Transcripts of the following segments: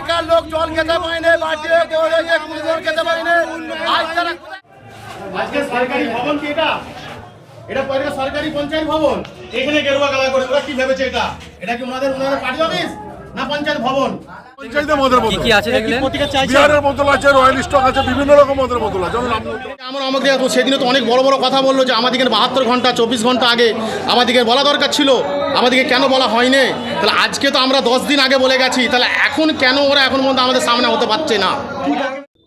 এলাকার লোক জল খেতে পায়নি বাটিয়ে কলেজে কুড়ি খেতে পায়নি আজ তারা আজকে সরকারি ভবন কি এটা? এটা পরে সরকারি পঞ্চায়েত ভবন। এখানে গেরুয়া গালা করে, ওরা কি ভেবেছে এটা? এটা কি ওনাদের ওনাদের পার্টি অফিস না পঞ্চায়েত ভবন। পঞ্চায়েতে মদের বোতল কি আছে দেখলেন? বিহারের বোতল আছে রয়্যাল স্টক আছে বিভিন্ন রকম মদের বোতল আছে। যেমন আমাকে সেদিনে তো অনেক বড় বড় কথা বলল যে আমাদেরকে বাহাত্তর ঘণ্টা চব্বিশ ঘণ্টা আগে আমাদেরকে বলা দরকার ছিল। আমাদেরকে কেন বলা হয়নি? তাহলে আজকে তো আমরা দশ দিন আগে বলে গেছি। তাহলে এখন কেন ওরা এখন পর্যন্ত আমাদের সামনে হতে পারছে না?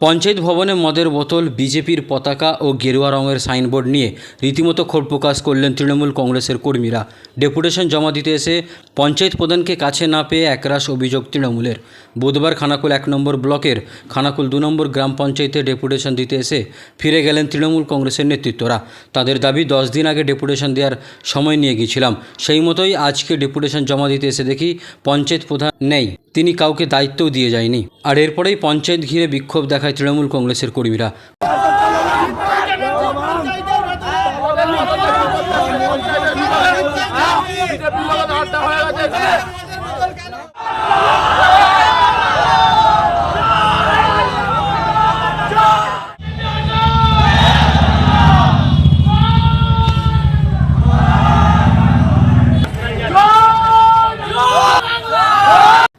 পঞ্চায়েত ভবনে মদের বোতল, বিজেপির পতাকা ও গেরুয়া রঙের সাইনবোর্ড নিয়ে রীতিমতো ক্ষোভ প্রকাশ করলেন তৃণমূল কংগ্রেসের কর্মীরা। ডেপুটেশন জমা দিতে এসে পঞ্চায়েত প্রধানকে কাছে না পেয়ে একরাশ অভিযোগ তৃণমূলের। বুধবার খানাকুল এক নম্বর ব্লকের খানাকুল দু নম্বর গ্রাম পঞ্চায়েতে ডেপুটেশন দিতে এসে ফিরে গেলেন তৃণমূল কংগ্রেসের নেতৃত্বরা। তাদের দাবি, দশ দিন আগে ডেপুটেশন দেওয়ার সময় নিয়ে গিয়েছিলাম সেই মতোই আজকে ডেপুটেশন জমা দিতে এসে দেখি পঞ্চায়েত প্রধান নেই। তিনি কাউকে দায়িত্বও দিয়ে যায়নি। আর এরপরেই পঞ্চায়েত ঘিরে বিক্ষোভ দেখায় তৃণমূল কংগ্রেসের কর্মীরা।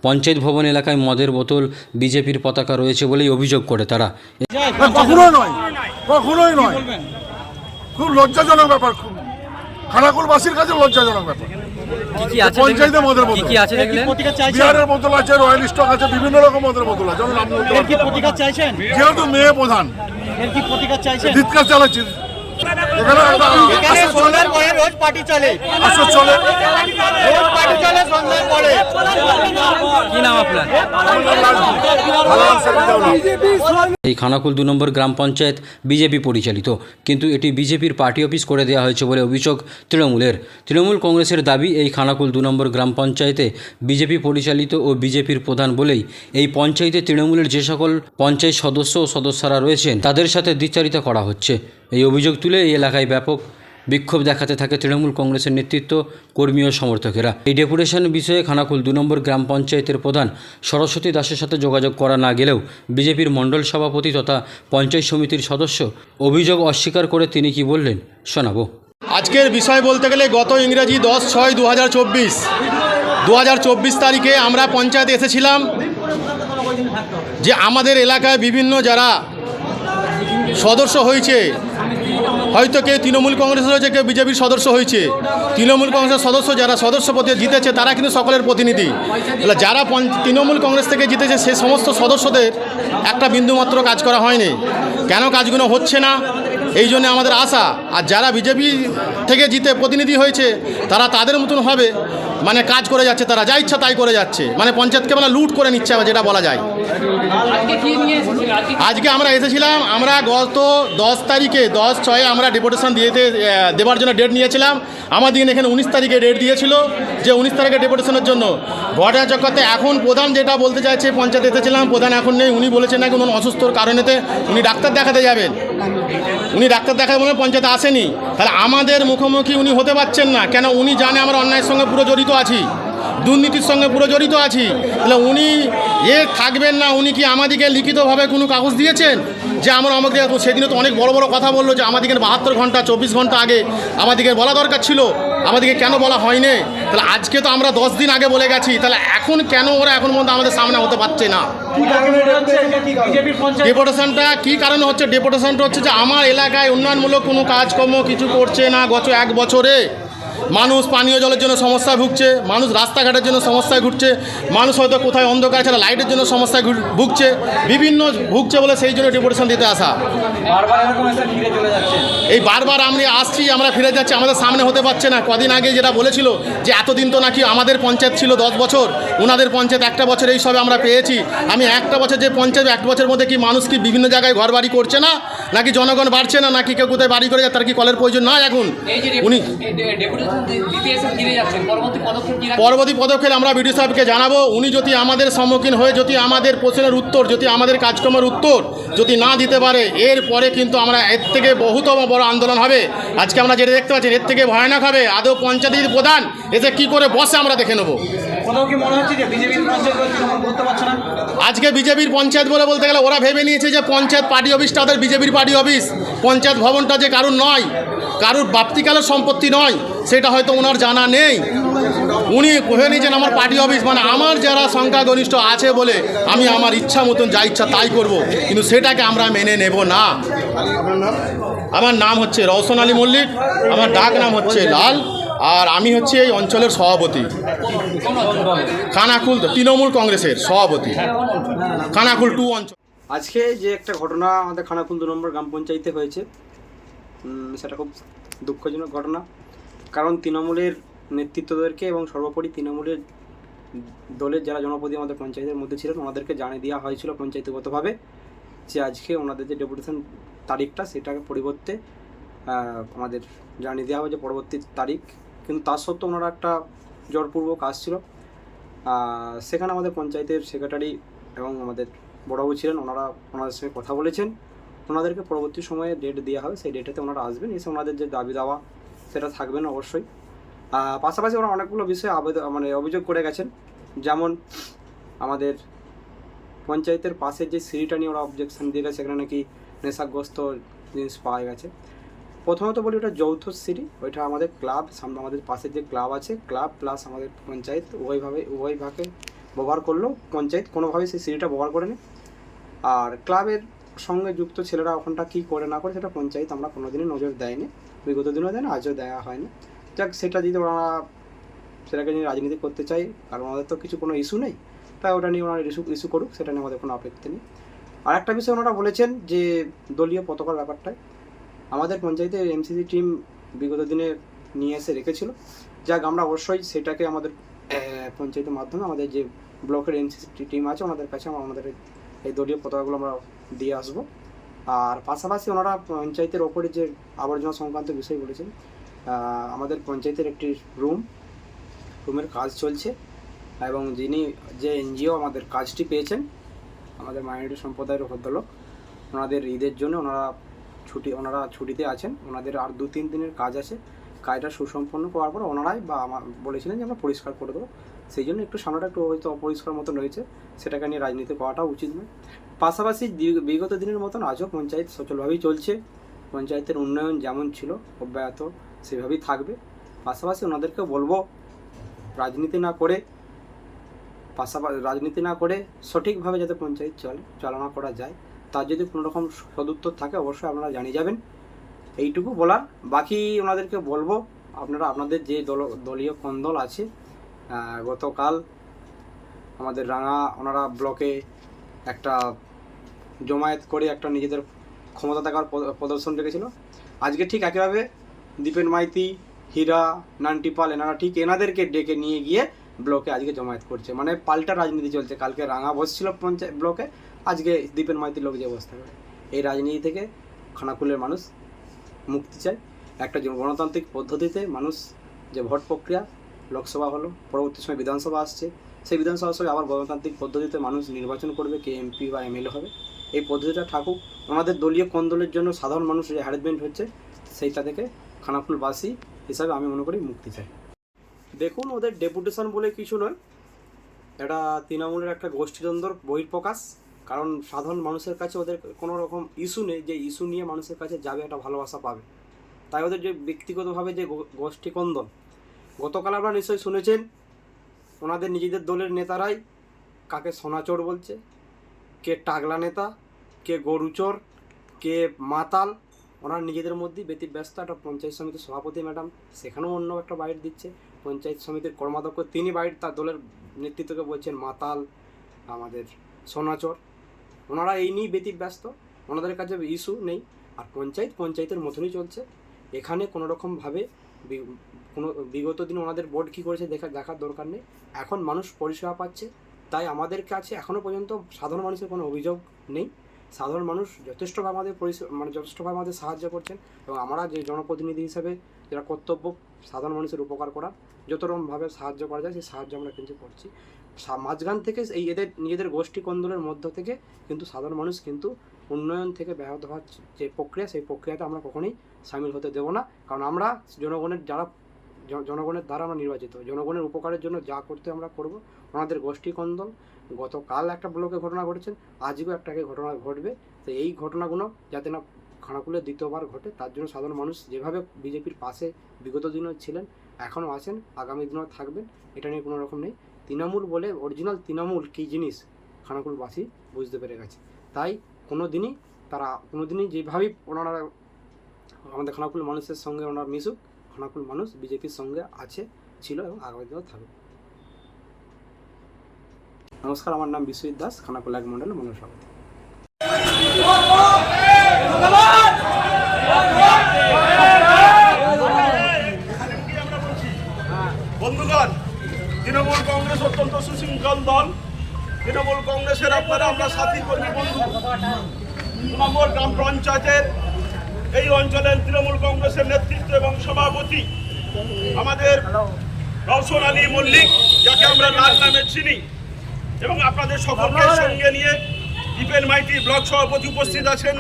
পঞ্চায়েত ভবন এলাকায় মদের বোতল বিজেপির পতাকা রয়েছে বলেই অভিযোগ করে তারা। কখনোই নয় কখনোই নয়। খুব লজ্জাজনক ব্যাপার খুব খানাকুলবাসীর কাছে লজ্জাজনক ব্যাপার। কি কি আছে পঞ্চায়েতে মদের বোতল। কি আছে দেখলেন? বিহারের বোতল আছে রয়্যাল স্টক আছে বিভিন্ন রকম মদের বোতল আছে। যেমন আপনি বলতে প্রতিকার চাইছেন? যেহেতু মেয়ে প্রধান। এর কি প্রতিকার চাইছেন? ধিৎকার চালাচ্ছি। এখানে সন্ধ্যার পরে রোজ পার্টি চলে। আসর চলে। রোজ পার্টি চলে সন্ধ্যার পরে। কি নাম আপনার। এই খানাকুল দু নম্বর গ্রাম পঞ্চায়েত বিজেপি পরিচালিত। কিন্তু এটি বিজেপির পার্টি অফিস করে দেওয়া হয়েছে বলে অভিযোগ তৃণমূলের। তৃণমূল কংগ্রেসের দাবি এই খানাকুল দু নম্বর গ্রাম পঞ্চায়েতে বিজেপি পরিচালিত ও বিজেপির প্রধান বলেই এই পঞ্চায়েতে তৃণমূলের যে সকল পঞ্চায়েত সদস্য ও সদস্যরা রয়েছেন তাদের সাথে দ্বিচারিতা করা হচ্ছে। এই অভিযোগ তুলে এই এলাকায় ব্যাপক বিক্ষোভ দেখাতে থাকে তৃণমূল কংগ্রেসের নেতৃত্ব, কর্মী ও সমর্থকেরা। এই ডেপুটেশন বিষয়ে খানাকুল দু নম্বর গ্রাম পঞ্চায়েতের প্রধান সরস্বতী দাসের সাথে যোগাযোগ করা না গেলেও বিজেপির মণ্ডল সভাপতি তথা পঞ্চায়েত সমিতির সদস্য অভিযোগ অস্বীকার করে তিনি কি বললেন শোনাবো। আজকের বিষয় বলতে গেলে গত ইংরেজি দশ ছয় দু হাজার চব্বিশ দু হাজার চব্বিশ তারিখে আমরা পঞ্চায়েতে এসেছিলাম যে আমাদের এলাকায় বিভিন্ন যারা সদস্য হয়েছে হয়তো কেউ তৃণমূল কংগ্রেস রয়েছে কেউ বিজেপির সদস্য হয়েছে। তৃণমূল কংগ্রেসের সদস্য যারা সদস্য পদে জিতেছে, তারা কিন্তু সকলের প্রতিনিধি। তাহলে যারা তৃণমূল কংগ্রেস থেকে জিতেছে, সে সমস্ত সদস্যদের একটা বিন্দুমাত্র কাজ করা হয়নি। কেন কাজগুলো হচ্ছে না? এই জন্য আমাদের আশা, আর যারা বিজেপি থেকে জিতে প্রতিনিধি হয়েছে, তারা তাদের মতন হবে। মানে কাজ করে যাচ্ছে তারা যা ইচ্ছা তাই করে যাচ্ছে। মানে পঞ্চায়েতকে মানে লুট করে নিচ্ছে যেটা বলা যায়। আজকে আমরা এসেছিলাম আমরা গত দশ তারিখে দশ ছয়ে আমরা ডেপুটেশন দিয়েতে দেওয়ার জন্য ডেট নিয়েছিলাম। আমাদের এখানে উনিশ তারিখে ডেট দিয়েছিল যে উনিশ তারিখে ডেপুটেশনের জন্য। ঘটনা চক্করতে এখন প্রধান যেটা বলতে চাইছে পঞ্চায়েত এসেছিলাম প্রধান এখন নেই উনি বলেছেন নাকি উনি অসুস্থর কারণেতে উনি ডাক্তার দেখাতে যাবেন। উনি ডাক্তার দেখাতে বলে পঞ্চায়েত আসেনি। তাহলে আমাদের মুখোমুখি উনি হতে পারছেন না। কেন উনি জানে আমরা অন্যায়ের সঙ্গে পুরো জড়িত আছি? দুর্নীতির সঙ্গে পুরো জড়িত আছি। তাহলে উনি এ থাকবেন না, উনি কি আমাদেরকে লিখিতভাবে কোনো কাগজ দিয়েছেন? যে আমরা আমাকে সেদিনে তো অনেক বড় বড় কথা বলল যে আমাদেরকে বাহাত্তর ঘণ্টা, চব্বিশ ঘণ্টা আগে আমাদেরকে বলা দরকার ছিল। আমাদেরকে কেন বলা হয়নি? তাহলে আজকে তো আমরা দশ দিন আগে বলে গেছি। তাহলে এখন কেন ওরা এখন পর্যন্ত আমাদের সামনে হতে পারছে না? ডেপুটেশনটা কি কারণে হচ্ছে? ডেপুটেশনটা হচ্ছে যে আমার এলাকায় উন্নয়নমূলক কোনো কাজকর্ম কিছু করছে না গত এক বছরে। মানুষ পানীয় জলের জন্য সমস্যায় ভুগছে মানুষ রাস্তাঘাটের জন্য সমস্যায় ঘুরছে মানুষ হয়তো কোথায় অন্ধকার ছাড়া লাইটের জন্য সমস্যায় ভুগছে বিভিন্ন ভুগছে বলে সেই জন্য ডেপুটেশন দিতে আসা। এই বারবার আমরা আসছি আমরা ফিরে যাচ্ছি আমাদের সামনে হতে পারছে না। কদিন আগে যেটা বলেছিল যে এতদিন তো নাকি আমাদের পঞ্চায়েত ছিল দশ বছর ওনাদের পঞ্চায়েত একটা বছর এই সবে আমরা পেয়েছি। আমি একটা বছর যে পঞ্চায়েত এক বছরের মধ্যে কি মানুষ কি বিভিন্ন জায়গায় ঘর বাড়ি করছে না? নাকি জনগণ বাড়ছে না? নাকি কেউ কোথায় বাড়ি করে যায় তার কি কলের প্রয়োজন নাই এখন? উনি পরবর্তী পদক্ষেপ আমরা বিডিও সাহেবকে জানাব। উনি যদি আমাদের সম্মুখীন হয়ে, যদি আমাদের প্রশ্নের উত্তর, যদি আমাদের কাজকর্মের উত্তর যদি না দিতে পারে, এর পরে কিন্তু আমরা এর থেকে বহুতম বড় আন্দোলন হবে। আজকে আমরা যেটা দেখতে পাচ্ছি এর থেকে ভয়ানক হবে। আদৌ পঞ্চায়েত প্রধান এতে কি করে বসে আমরা দেখে নেব। আজকে বিজেপির পঞ্চায়েত বলে বলতে গেলে ওরা ভেবে নিয়েছে যে পঞ্চায়েত পার্টি অফিসটা তাদের বিজেপির পার্টি অফিস। পঞ্চায়েত ভবনটা যে কারুর নয়, কারুর বাপ্তিকালের সম্পত্তি নয়, সেটা হয়তো ওনার জানা নেই। উনি ভেবে নিয়েছেন আমার পার্টি অফিস মানে আমার যারা সংখ্যাগরিষ্ঠ আছে বলে আমি আমার ইচ্ছা মতন যা ইচ্ছা তাই করব, কিন্তু সেটাকে আমরা মেনে নেব না। আমার নাম হচ্ছে রওশন আলী মল্লিক, আমার ডাক নাম হচ্ছে লাল, আর আমি হচ্ছে এই অঞ্চলের সভাপতি। খানাকুল তৃণমূল কংগ্রেসের সভাপতি। খানাকুল টু অঞ্চল। আজকে যে একটা ঘটনা আমাদের খানাকুল দু নম্বর গ্রাম পঞ্চায়েতে হয়েছে সেটা খুব দুঃখজনক ঘটনা। কারণ তৃণমূলের নেতৃত্বদেরকে এবং সর্বোপরি তৃণমূলের দলের যারা জনপ্রতি আমাদের পঞ্চায়েতের মধ্যে ছিলেন, ওনাদেরকে জানিয়ে দেওয়া হয়েছিল পঞ্চায়েতগতভাবে যে আজকে ওনাদের যে ডেপুটেশন তারিখটা সেটাকে পরিবর্তে আমাদের জানিয়ে দেওয়া যে পরবর্তী তারিখ। কিন্তু তার সত্ত্বেও ওনারা একটা জোরপূর্বক আসছিল। সেখানে আমাদের পঞ্চায়েতের সেক্রেটারি এবং আমাদের বড়বাবু ছিলেন, ওনারা ওনাদের সঙ্গে কথা বলেছেন। ওনাদেরকে পরবর্তী সময়ে ডেট দেওয়া হবে, সেই ডেটেতে ওনারা আসবেন। এসে ওনাদের যে দাবি দাওয়া, সেটা থাকবেন অবশ্যই। পাশাপাশি ওরা অনেকগুলো বিষয়ে আবেদন মানে অভিযোগ করে গেছেন। যেমন আমাদের পঞ্চায়েতের পাশের যে সিঁড়িটা নিয়ে ওরা অবজেকশন দিয়ে গেছে সেখানে নাকি নেশাগ্রস্ত জিনিস পাওয়া গেছে। প্রথমত বলি ওটা যৌথ সিঁড়ি, ওইটা আমাদের ক্লাব সামনে আমাদের পাশে যে ক্লাব আছে, ক্লাব প্লাস আমাদের পঞ্চায়েত, উভয়ভাবে উভয় ভাগে ব্যবহার করল পঞ্চায়েত কোনোভাবেই সেই সিঁড়িটা ব্যবহার করেনি। আর ক্লাবের সঙ্গে যুক্ত ছেলেরা ওখানটা কী করে না করে সেটা পঞ্চায়েত আমরা কোনো দিনই নজর দেয়নি, বিগত দিনও দেয় না আজও দেওয়া হয়নি। যাক, সেটা যদি ওরা সেটাকে নিয়ে রাজনীতি করতে চাই কারণ আমাদের তো কিছু কোনো ইস্যু নেই, তাই ওটা নিয়ে ওনারা ইস্যু ইস্যু করুক, সেটা নিয়ে আমাদের কোনো আপত্তি নেই। আর একটা বিষয় ওনারা বলেছেন যে দলীয় পতাকার ব্যাপারটায় আমাদের পঞ্চায়েতের এমসিসি টিম বিগত দিনে নিয়ে এসে রেখেছিল। যাক, আমরা অবশ্যই সেটাকে আমাদের পঞ্চায়েতের মাধ্যমে আমাদের যে ব্লকের এমসিসি টিম আছে, ওনাদের কাছে আমরা আমাদের এই- দলীয় পতাকাগুলো আমরা দিয়ে আসব। আর পাশাপাশি ওনারা পঞ্চায়েতের ওপরে যে আবর্জনা সংক্রান্ত বিষয় বলেছেন আমাদের পঞ্চায়েতের একটি রুম, রুমের কাজ চলছে। এবং যিনি যে এনজিও আমাদের কাজটি পেয়েছেন, আমাদের মাইনরিটি সম্প্রদায়ের ভদ্রলোক, ওনাদের ঈদের জন্য ওনারা ছুটি, ওনারা ছুটিতে আছেন। ওনাদের আর দু তিন দিনের কাজ আছে। কাজটা সুসম্পন্ন করার পর ওনারাই বা আমার বলেছিলেন যে আমরা পরিষ্কার করে দেবো। সেই জন্য একটু সামনেটা একটু হয়তো অপরিষ্কার মতন রয়েছে। সেটাকে নিয়ে রাজনীতি করাটা উচিত নয়। পাশাপাশি বিগত দিনের মতন আজও পঞ্চায়েত সচলভাবেই চলছে। পঞ্চায়েতের উন্নয়ন যেমন ছিল, অব্যাহত সেভাবেই থাকবে। পাশাপাশি ওনাদেরকে বলব, রাজনীতি না করে পাশাপাশি রাজনীতি না করে সঠিকভাবে যাতে পঞ্চায়েত চলে, চালনা করা যায়। তার যদি কোনো রকম সদুত্তর থাকে, অবশ্যই আপনারা জানিয়ে যাবেন। এইটুকু বলার। বাকি ওনাদেরকে বলব, আপনারা আপনাদের যে দল, দলীয় কন্দল আছে গতকাল আমাদের রাঙা, ওনারা ব্লকে একটা জমায়েত করে একটা নিজেদের ক্ষমতা পদ- প্রদর্শন রেখেছিল। আজকে ঠিক একইভাবে দীপেন মাইতি, হীরা নান্টিপাল এনারা ঠিক এনাদেরকে ডেকে নিয়ে গিয়ে ব্লকে আজকে জমায়েত করছে। মানে পাল্টা রাজনীতি চলছে। কালকে রাঙা বসছিল পঞ্চায়েত ব্লকে আজকে দীপেন মাইতির লোক যে অবস্থা। করে এই রাজনীতি থেকে খানাকুলের মানুষ মুক্তি চায়। একটা গণতান্ত্রিক পদ্ধতিতে মানুষ যে ভোট প্রক্রিয়া লোকসভা হলো, পরবর্তী সময় বিধানসভা আসছে, সেই বিধানসভার সময় আবার গণতান্ত্রিক পদ্ধতিতে মানুষ নির্বাচন করবে, কে এমপি বা এমএলএ হবে। এই পদ্ধতিটা থাকুক। ওনাদের দলীয় কোন্দলের জন্য সাধারণ মানুষ যে হ্যারাসমেন্ট হচ্ছে, সেইটা থেকে খানাকুলবাসী হিসাবে আমি মনে করি মুক্তি চাই দেখুন, ওদের ডেপুটেশন বলে কিছু নয়। এটা তৃণমূলের একটা গোষ্ঠীদ্বন্দ্বর বহিঃপ্রকাশ। কারণ সাধারণ মানুষের কাছে ওদের কোনো রকম ইস্যু নেই যে ইস্যু নিয়ে মানুষের কাছে যাবে একটা ভালোবাসা পাবে। তাই ওদের যে ব্যক্তিগতভাবে যে গো- গোষ্ঠী কন্দল গতকাল আপনারা নিশ্চয়ই শুনেছেন, ওনাদের নিজেদের দলের নেতারাই কাকে সোনাচোর বলছে, কে টাগলা নেতা, কে গরুচোর কে মাতাল, ওনার নিজেদের মধ্যেই ব্যতিব্যস্ত। একটা পঞ্চায়েত সমিতির সভাপতি ম্যাডাম, সেখানেও অন্য একটা বাইট দিচ্ছে। পঞ্চায়েত সমিতির কর্মাধ্যক্ষ, তিনি বাইট তার দলের নেতৃত্বকে বলছেন মাতাল, আমাদের সোনাচর। ওনারা এই নিয়েই ব্যতিব্যস্ত। ওনাদের কাছে ইস্যু নেই। আর পঞ্চায়েত, পঞ্চায়েতের মতনই চলছে। এখানে কোনো রকমভাবে কোনো, বিগত দিন ওনাদের বোর্ড কী করেছে দেখা, দেখার দরকার নেই। এখন মানুষ পরিষেবা পাচ্ছে। তাই আমাদের কাছে এখনও পর্যন্ত সাধারণ মানুষের কোনো অভিযোগ নেই। সাধারণ মানুষ যথেষ্টভাবে আমাদের পরিষেবা মানে যথেষ্টভাবে আমাদের সাহায্য করছেন। এবং আমরা যে জনপ্রতিনিধি হিসেবে যারা কর্তব্য সাধারণ মানুষের উপকার করা। যত রকমভাবে সাহায্য করা যায়, সেই সাহায্য আমরা কিন্তু করছি। মাঝখান থেকে এই এদের, নিজেদের গোষ্ঠী কন্দলের মধ্য থেকে কিন্তু সাধারণ মানুষ কিন্তু উন্নয়ন থেকে ব্যাহত হওয়ার যে প্রক্রিয়া, সেই প্রক্রিয়াতে আমরা কখনোই সামিল হতে দেবো না। কারণ আমরা জনগণের যারা জনগণের দ্বারা আমরা নির্বাচিত। জনগণের উপকারের জন্য যা করতে আমরা করব, ওনাদের গোষ্ঠী কন্দল। গতকাল একটা ব্লকে ঘটনা ঘটেছেন আজকেও একটাকে ঘটনা ঘটবে। তো এই ঘটনাগুলো যাতে না খানাকুলে দ্বিতীয়বার ঘটে, তার জন্য সাধারণ মানুষ যেভাবে বিজেপির পাশে বিগত দিনও ছিলেন, এখনও আছেন, আগামী দিনেও থাকবেন, এটা নিয়ে কোনো রকম নেই। তৃণমূল বলে অরিজিনাল তৃণমূল কী জিনিস খানাকুলবাসী বুঝতে পেরে গেছে। তাই কোনো দিনই তারা কোনো দিনই যেভাবেই ওনারা, আমাদের খানাকুল মানুষের সঙ্গে ওনারা মিশুক খানাকুল মানুষ বিজেপির সঙ্গে আছে, ছিল এবং আগামী দিনেও থাকবে। নমস্কার, আমার নাম বিশ্বজিৎ দাস খানাকুল এক মন্ডল মন্ডল সুশৃঙ্খল দল তৃণমূল কংগ্রেসের আপনারা আমরা সাথী কর্মী বন্ধু। নম্বর গ্রাম পঞ্চায়েতের এই অঞ্চলের তৃণমূল কংগ্রেসের নেতৃত্ব এবং সভাপতি আমাদের রওশন আলী মল্লিক, যাকে আমরা লাল নামে চিনি এবং আপনাদের সকলকে সঙ্গে নিয়ে দীপেন মাইতি ব্লক সভাপতি উপস্থিত আছেন।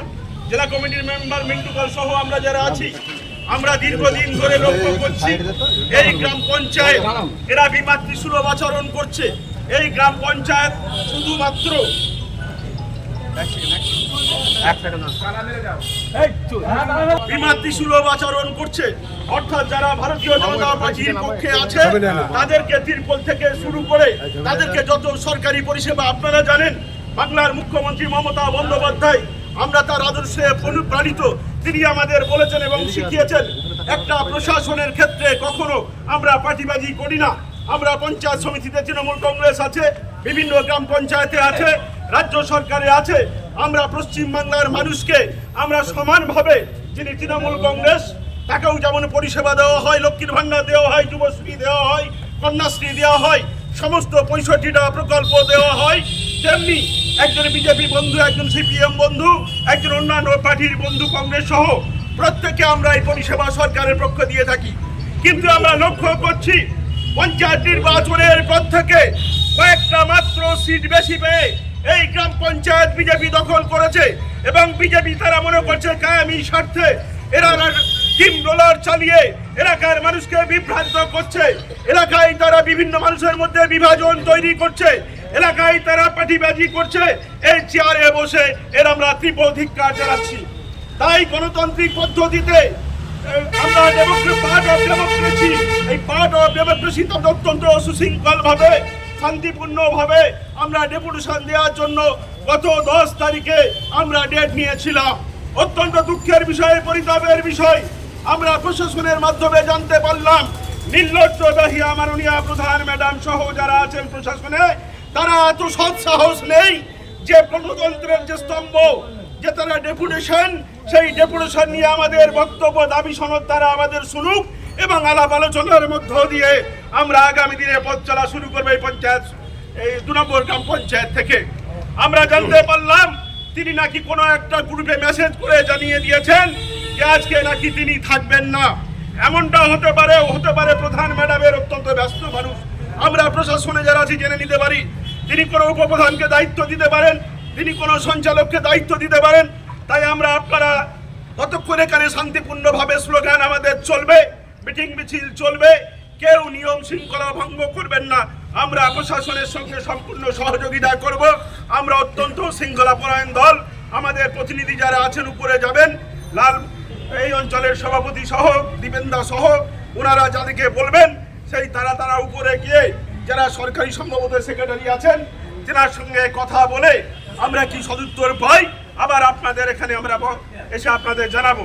জেলা কমিটির মেম্বার মিন্টুকাল সহ আমরা যারা আছি, আমরা দীর্ঘদিন ধরে লক্ষ্য করছি, এই গ্রাম পঞ্চায়েত এরা বিমাতৃ বিমাতৃসুলভ আচরণ করছে। এই গ্রাম পঞ্চায়েত শুধুমাত্র বিমাতৃসুলভ আচরণ করছে। অর্থাৎ যারা ভারতীয় জনতা পার্টির পক্ষে আছে তাদেরকে তিরপল থেকে শুরু করে তাদেরকে যত সরকারি পরিষেবা আপনারা জানেন বাংলার মুখ্যমন্ত্রী মমতা বন্দ্যোপাধ্যায় আমরা তার আদর্শে অনুপ্রাণিত তিনি আমাদের বলেছেন এবং শিখিয়েছেন একটা প্রশাসনের ক্ষেত্রে কখনো আমরা পার্টিবাজি করি না। আমরা পঞ্চায়েত সমিতিতে তৃণমূল কংগ্রেস আছে, বিভিন্ন গ্রাম পঞ্চায়েতে আছে, রাজ্য সরকারে আছে, আমরা পশ্চিম বাংলার মানুষকে আমরা সমানভাবে যিনি তৃণমূল কংগ্রেস, তাকেও যেমন পরিষেবা দেওয়া হয়, লক্ষ্মীর ভান্ডার দেওয়া হয়, যুবশ্রী দেওয়া হয়, কন্যাশ্রী দেওয়া হয়, সমস্ত পঁয়ষট্টিটা প্রকল্প দেওয়া হয়, তেমনি একজন বিজেপি বন্ধু, একজন সিপিএম বন্ধু, একজন অন্যান্য পার্টির বন্ধু কংগ্রেস সহ প্রত্যেকে আমরা এই পরিষেবা সরকারের পক্ষ দিয়ে থাকি। কিন্তু আমরা লক্ষ্য করছি পঞ্চায়েত নির্বাচনের পর থেকে কয়েকটা মাত্র সিট বেশি পেয়ে এই গ্রাম পঞ্চায়েত বিজেপি দখল করেছে এবং বিজেপি তারা মনে করছে কায়ামি স্বার্থে এরা টিম রোলার চালিয়ে এলাকার মানুষকে বিভ্রান্ত করছে। এলাকায় তারা বিভিন্ন মানুষের মধ্যে বিভাজন তৈরি করছে। এলাকায় তারা পাটিবাজি করছে। এই চেয়ারে বসে এর আমরা তীব্র ধিক্কার জানাচ্ছি। তাই গণতান্ত্রিক পদ্ধতিতে আমরা পার্ট অফ ডেমোক্রেসি এই পার্ট অফ ডেমোক্রেসি অত্যন্ত সুশৃঙ্খল ভাবে শান্তিপূর্ণ ভাবে আমরা ডেপুটেশন দেওয়ার জন্য গত দশ তারিখে আমরা ডেট নিয়েছিলাম। অত্যন্ত দুঃখের বিষয়, পরিতাপের বিষয়। আমরা প্রশাসনের মাধ্যমে জানতে পারলাম, নির্লজ্জ দাহিয়া মাননীয় প্রধান ম্যাডাম সহ যারা আছেন প্রশাসনে, তারা এত সৎ সাহস নেই যে গণতন্ত্রের যে স্তম্ভ যে তারা ডেপুটেশন, সেই ডেপুটেশন নিয়ে আমাদের বক্তব্য, দাবি, সনদ তারা আমাদের শুনুক এবং আলাপ আলোচনার মধ্য দিয়ে আমরা আগামী দিনে পথ চলা শুরু করব এই পঞ্চায়েত, এই দু নম্বর গ্রাম পঞ্চায়েত থেকে। আমরা জানতে পারলাম, তিনি নাকি কোনো একটা গ্রুপে মেসেজ করে জানিয়ে দিয়েছেন যে আজকে নাকি তিনি থাকবেন না। এমনটা হতে পারে হতে পারে প্রধান ম্যাডামের অত্যন্ত ব্যস্ত মানুষ। আমরা প্রশাসনে যারা আছি, জেনে নিতে পারি, তিনি কোনো উপপ্রধানকে দায়িত্ব দিতে পারেন তিনি কোনো সঞ্চালককে দায়িত্ব দিতে পারেন, তাই আমরা আপনারা ততক্ষণ এখানে শান্তিপূর্ণভাবে স্লোগান আমাদের চলবে, মিটিং মিছিল চলবে, কেউ নিয়ম শৃঙ্খলা ভঙ্গ করবেন না। আমরা প্রশাসনের সঙ্গে সম্পূর্ণ সহযোগিতা করব। আমরা অত্যন্ত শৃঙ্খলা পরায়ণ দল। আমাদের প্রতিনিধি যারা আছেন উপরে যাবেন, লাল এই অঞ্চলের সভাপতি সহ, দীপেন্দা সহ, ওনারা যাদেরকে বলবেন, সেই তারা তারা উপরে গিয়ে, যারা সরকারি সম্ভবত সেক্রেটারি আছেন, তেনার সঙ্গে কথা বলে আমরা কি সদুত্তর পাই? আবার আপনাদের এখানে আমরা এসে আপনাদের জানাব।